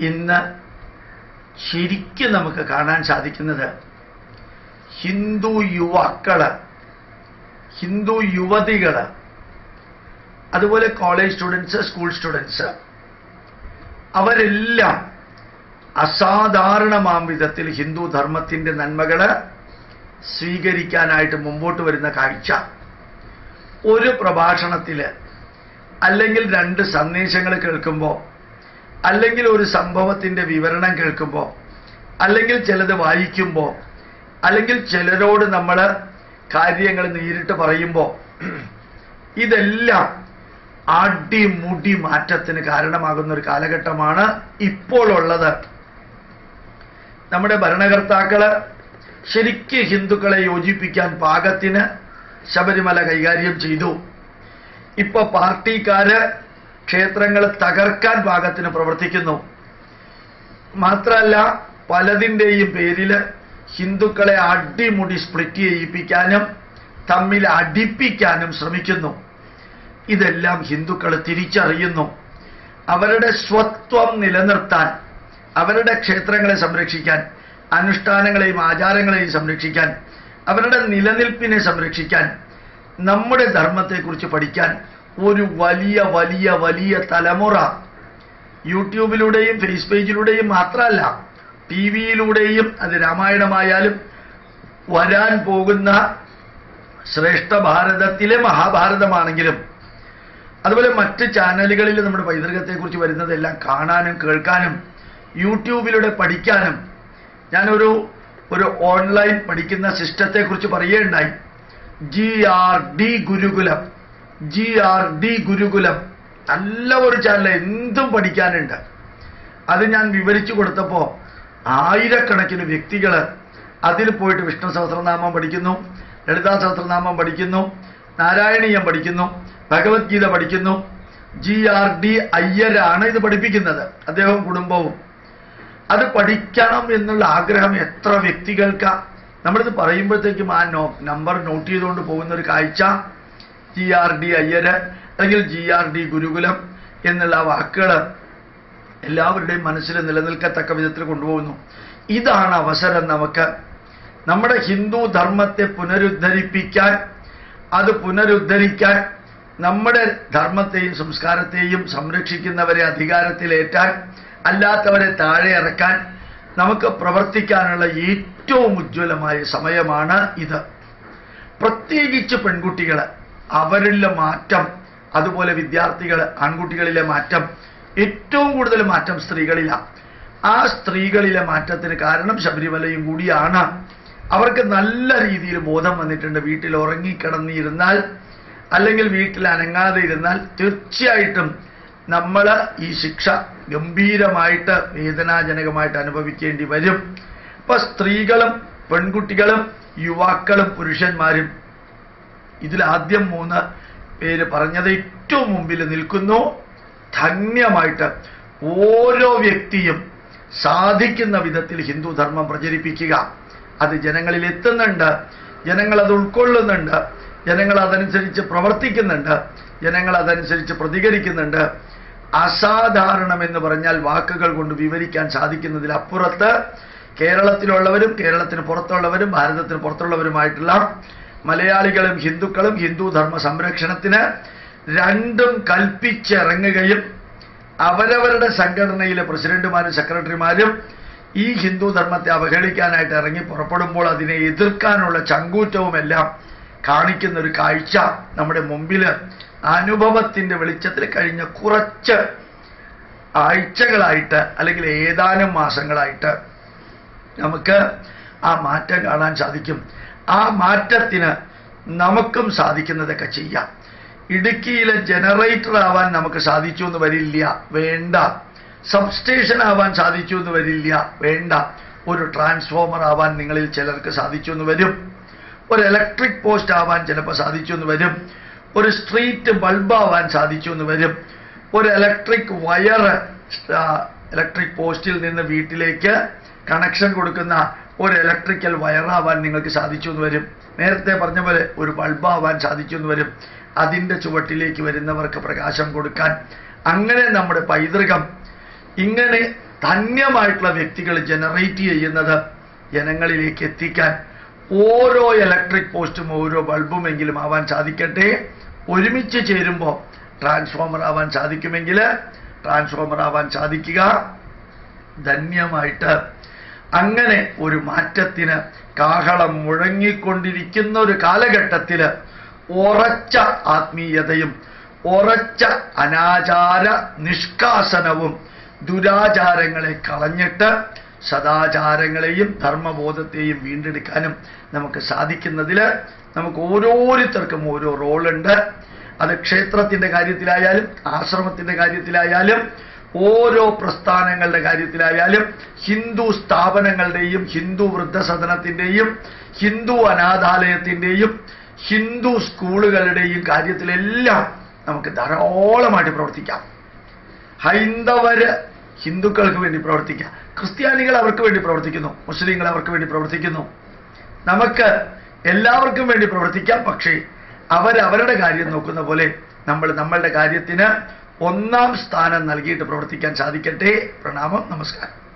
ഇന്ന് ശരിക്കും നമുക്ക് കാണാൻ സാധിക്കുന്നത് ഹിന്ദു യുവാക്കൾ ഹിന്ദു യുവതികൾ അതുപോലെ കോളേജ് സ്റ്റുഡൻസ് സ്കൂൾ സ്റ്റുഡൻസ് അവരെല്ലാം അസാധാരണമാം വിധത്തിൽ ഹിന്ദു ധർമ്മത്തിന്റെ നന്മകൾ സ്വീകരിക്കാനായിട്ട് മുമ്പോട്ട് വരുന്ന കാഴ്ച. ഒരു പ്രഭാഷണത്തിൽ അല്ലെങ്കിൽ രണ്ട് സന്ദേശങ്ങൾ കേൾക്കുമ്പോൾ അല്ലെങ്കിൽ ഒരു സംഭവത്തിന്റെ വിവരണം കേൾക്കുമ്പോൾ അല്ലെങ്കിൽ ചിലത് വായിക്കുമ്പോൾ അല്ലെങ്കിൽ ചിലരോട് നമ്മൾ കാര്യങ്ങൾ നേരിട്ട് പറയുമ്പോൾ ഇതെല്ലാം അടിമുടി മാറ്റത്തിന് കാരണമാകുന്ന ഒരു കാലഘട്ടമാണ് ഇപ്പോൾ ഉള്ളത് നമ്മുടെ ഭരണകർത്താക്കൾ ശരിക്ക് ഹിന്ദുക്കളെ യോജിപ്പിക്കാൻ പാകത്തിന് ശബരിമല കൈകാര്യം ചെയ്തു. ഇപ്പൊ പാർട്ടിക്കാര് ക്ഷേത്രങ്ങൾ തകർക്കാൻ പാകത്തിന് പ്രവർത്തിക്കുന്നു. മാത്രമല്ല പലതിന്റെയും പേരിൽ ഹിന്ദുക്കളെ അടിമുടി സ്പ്ലിറ്റ് ചെയ്യിപ്പിക്കാനും തമ്മിൽ അടിപ്പിക്കാനും ശ്രമിക്കുന്നു. ഇതെല്ലാം ഹിന്ദുക്കൾ തിരിച്ചറിയുന്നു. അവരുടെ സ്വത്വം നിലനിർത്താൻ അവരുടെ ക്ഷേത്രങ്ങളെ സംരക്ഷിക്കാൻ അനുഷ്ഠാനങ്ങളെയും ആചാരങ്ങളെയും സംരക്ഷിക്കാൻ അവരുടെ നിലനിൽപ്പിനെ സംരക്ഷിക്കാൻ നമ്മുടെ ധർമ്മത്തെക്കുറിച്ച് പഠിക്കാൻ ഒരു വലിയ വലിയ വലിയ തലമുറ യൂട്യൂബിലൂടെയും ഫേസ് പേജിലൂടെയും മാത്രമല്ല ടി വിയിലൂടെയും അത് രാമായണമായാലും വരാൻ പോകുന്ന ശ്രേഷ്ഠ ഭാരതത്തിലെ മഹാഭാരതമാണെങ്കിലും അതുപോലെ മറ്റ് ചാനലുകളിൽ നമ്മുടെ പൈതൃകത്തെക്കുറിച്ച് വരുന്നതെല്ലാം കാണാനും കേൾക്കാനും യൂട്യൂബിലൂടെ പഠിക്കാനും ഞാനൊരു ഒരു ഓൺലൈൻ പഠിക്കുന്ന സിസ്റ്റത്തെക്കുറിച്ച് പറയുകയുണ്ടായി. G R D Gurukulam. G R D Gurukulam നല്ല ഒരു ചാനൽ എന്തും പഠിക്കാനുണ്ട്. അത് ഞാൻ വിവരിച്ചു കൊടുത്തപ്പോൾ ആയിരക്കണക്കിന് വ്യക്തികൾ അതിൽ പോയിട്ട് വിഷ്ണു സഹസ്രനാമം പഠിക്കുന്നു ലളിതാ സഹസ്രനാമം പഠിക്കുന്നു നാരായണീയം പഠിക്കുന്നു ഭഗവത്ഗീത പഠിക്കുന്നു. ജി ആർ ഡി അയ്യരാണ് ഇത് പഠിപ്പിക്കുന്നത് അദ്ദേഹവും കുടുംബവും. അത് പഠിക്കണം എന്നുള്ള ആഗ്രഹം എത്ര വ്യക്തികൾക്കാ? നമ്മളിത് പറയുമ്പോഴത്തേക്കും ആ നോ നമ്പർ നോട്ട് ചെയ്തുകൊണ്ട് പോകുന്ന ഒരു കാഴ്ച. ജി ആർ ഡി അയ്യര് അല്ലെങ്കിൽ ജി ആർ ഡി ഗുരുകുലം എന്നുള്ള വാക്കുകൾ എല്ലാവരുടെയും മനസ്സിൽ നിലനിൽക്കത്തക്ക വിധത്തിൽ കൊണ്ടുപോകുന്നു. ഇതാണ് അവസരം നമുക്ക്. നമ്മുടെ ഹിന്ദു ധർമ്മത്തെ പുനരുദ്ധരിപ്പിക്കാൻ അത് പുനരുദ്ധരിക്കാൻ നമ്മുടെ ധർമ്മത്തെയും സംസ്കാരത്തെയും സംരക്ഷിക്കുന്നവരെ അധികാരത്തിലേറ്റാൻ അല്ലാത്തവരെ താഴെ ഇറക്കാൻ നമുക്ക് പ്രവർത്തിക്കാനുള്ള ഏറ്റവും ഉജ്ജ്വലമായ സമയമാണ് ഇത്. പ്രത്യേകിച്ച് പെൺകുട്ടികൾ അവരിലെ മാറ്റം അതുപോലെ വിദ്യാർത്ഥികൾ ആൺകുട്ടികളിലെ മാറ്റം ഏറ്റവും കൂടുതൽ മാറ്റം സ്ത്രീകളിലാണ് ആ സ്ത്രീകളിലെ മാറ്റത്തിന് കാരണം ശബരിമലയും കൂടിയാണ്. അവർക്ക് നല്ല രീതിയിൽ ബോധം വന്നിട്ടുണ്ട്. വീട്ടിൽ ഉറങ്ങിക്കിടന്നിരുന്നാൽ അല്ലെങ്കിൽ വീട്ടിൽ അനങ്ങാതെ ഇരുന്നാൽ തീർച്ചയായിട്ടും നമ്മൾ ഈ ശിക്ഷ ഗംഭീരമായിട്ട് വേദനാജനകമായിട്ട് അനുഭവിക്കേണ്ടി വരും. അപ്പൊ സ്ത്രീകളും പെൺകുട്ടികളും യുവാക്കളും പുരുഷന്മാരും ഇതിൽ ആദ്യം മൂന്ന് പേര് പറഞ്ഞത് ഏറ്റവും മുമ്പിൽ നിൽക്കുന്നു. ധന്യമായിട്ട് ഓരോ വ്യക്തിയും സാധിക്കുന്ന വിധത്തിൽ ഹിന്ദു ധർമ്മം പ്രചരിപ്പിക്കുക. അത് ജനങ്ങളിൽ എത്തുന്നുണ്ട്. ജനങ്ങൾ അത് ഉൾക്കൊള്ളുന്നുണ്ട്. ജനങ്ങൾ അതനുസരിച്ച് പ്രവർത്തിക്കുന്നുണ്ട്. ജനങ്ങൾ അതനുസരിച്ച് പ്രതികരിക്കുന്നുണ്ട്. അസാധാരണം എന്ന് പറഞ്ഞാൽ വാക്കുകൾ കൊണ്ട് വിവരിക്കാൻ സാധിക്കുന്നതിൽ അപ്പുറത്ത് കേരളത്തിലുള്ളവരും കേരളത്തിന് പുറത്തുള്ളവരും ഭാരതത്തിന് പുറത്തുള്ളവരുമായിട്ടുള്ള മലയാളികളും ഹിന്ദുക്കളും ഹിന്ദു ധർമ്മ സംരക്ഷണത്തിന് രണ്ടും കൽപ്പിച്ചിറങ്ങുകയും അവരവരുടെ സംഘടനയിലെ പ്രസിഡന്റുമാരും സെക്രട്ടറിമാരും ഈ ഹിന്ദു ധർമ്മത്തെ അവഹേളിക്കാനായിട്ട് ഇറങ്ങി പുറപ്പെടുമ്പോൾ അതിനെ എതിർക്കാനുള്ള ചങ്കൂറ്റവുമെല്ലാം കാണിക്കുന്ന ഒരു കാഴ്ച നമ്മുടെ മുമ്പിൽ അനുഭവത്തിന്റെ വെളിച്ചത്തിൽ കഴിഞ്ഞ കുറച്ച് ആഴ്ചകളായിട്ട് അല്ലെങ്കിൽ ഏതാനും മാസങ്ങളായിട്ട് നമുക്ക് ആ മാറ്റം കാണാൻ സാധിക്കും. ആ മാറ്റത്തിന് നമുക്കും സാധിക്കുന്നതൊക്കെ ചെയ്യാം. ഇടുക്കിയിലെ ജനറേറ്റർ ആവാൻ നമുക്ക് സാധിച്ചു എന്ന് വരില്ല. വേണ്ട. സബ്സ്റ്റേഷൻ ആവാൻ സാധിച്ചു എന്ന് വരില്ല. വേണ്ട. ഒരു ട്രാൻസ്ഫോമർ ആവാൻ നിങ്ങളിൽ ചിലർക്ക് സാധിച്ചു എന്ന് വരും. ഒരു ഇലക്ട്രിക് പോസ്റ്റ് ആവാൻ ചിലപ്പോൾ സാധിച്ചു എന്ന് വരും. ഒരു സ്ട്രീറ്റ് ബൾബ് ആവാൻ സാധിച്ചു എന്ന് വരും. ഒരു ഇലക്ട്രിക് വയർ ഇലക്ട്രിക് പോസ്റ്റിൽ നിന്ന് വീട്ടിലേക്ക് കണക്ഷൻ കൊടുക്കുന്ന ഒരു ഇലക്ട്രിക്കൽ വയറാവാൻ നിങ്ങൾക്ക് സാധിച്ചു എന്ന് വരും. നേരത്തെ പറഞ്ഞ പോലെ ഒരു ബൾബാവാൻ സാധിച്ചു എന്ന് വരും. അതിന്റെ ചുവട്ടിലേക്ക് വരുന്നവർക്ക് പ്രകാശം കൊടുക്കാൻ. അങ്ങനെ നമ്മുടെ പൈതൃകം ഇങ്ങനെ ധന്യമായിട്ടുള്ള വ്യക്തികൾ ജനറേറ്റ് ചെയ്യുന്നത് ജനങ്ങളിലേക്ക് എത്തിക്കാൻ ഓരോ ഇലക്ട്രിക് പോസ്റ്റും ഓരോ ബൾബുമെങ്കിലും ആവാൻ സാധിക്കട്ടെ. ഒരുമിച്ച് ചേരുമ്പോൾ ട്രാൻസ്ഫോമർ ആവാൻ സാധിക്കുമെങ്കിൽ ട്രാൻസ്ഫോമർ ആവാൻ സാധിക്കുക. ധന്യമായിട്ട് അങ്ങനെ ഒരു മാറ്റത്തിന് കാഹളം മുഴങ്ങിക്കൊണ്ടിരിക്കുന്ന ഒരു കാലഘട്ടത്തിൽ ഉറച്ച ആത്മീയതയും ഉറച്ച അനാചാര നിഷ്കാസനവും ദുരാചാരങ്ങളെ കളഞ്ഞിട്ട് സദാചാരങ്ങളെയും ധർമ്മബോധത്തെയും വീണ്ടെടുക്കാനും നമുക്ക് സാധിക്കുന്നതിൽ നമുക്ക് ഓരോരുത്തർക്കും ഓരോ റോളുണ്ട്. അത് ക്ഷേത്രത്തിന്റെ കാര്യത്തിലായാലും ആശ്രമത്തിന്റെ കാര്യത്തിലായാലും ഓരോ പ്രസ്ഥാനങ്ങളുടെ കാര്യത്തിലായാലും ഹിന്ദു സ്ഥാപനങ്ങളുടെയും ഹിന്ദു വൃദ്ധസദനത്തിന്റെയും ഹിന്ദു അനാഥാലയത്തിന്റെയും ഹിന്ദു സ്കൂളുകളുടെയും കാര്യത്തിലെല്ലാം നമുക്ക് ധാരാളമായിട്ട് പ്രവർത്തിക്കാം. ഹൈന്ദവര് ഹിന്ദുക്കൾക്ക് വേണ്ടി പ്രവർത്തിക്കാം ക്രിസ്ത്യാനികൾ അവർക്ക് വേണ്ടി പ്രവർത്തിക്കുന്നു. മുസ്ലിങ്ങൾ അവർക്ക് വേണ്ടി പ്രവർത്തിക്കുന്നു. നമുക്ക് എല്ലാവർക്കും വേണ്ടി പ്രവർത്തിക്കാം പക്ഷേ അവരവരുടെ കാര്യം നോക്കുന്ന പോലെ നമ്മൾ നമ്മളുടെ കാര്യത്തിന് ഒന്നാം സ്ഥാനം നൽകിയിട്ട് പ്രവർത്തിക്കാൻ സാധിക്കട്ടെ. പ്രണാമം. നമസ്കാരം.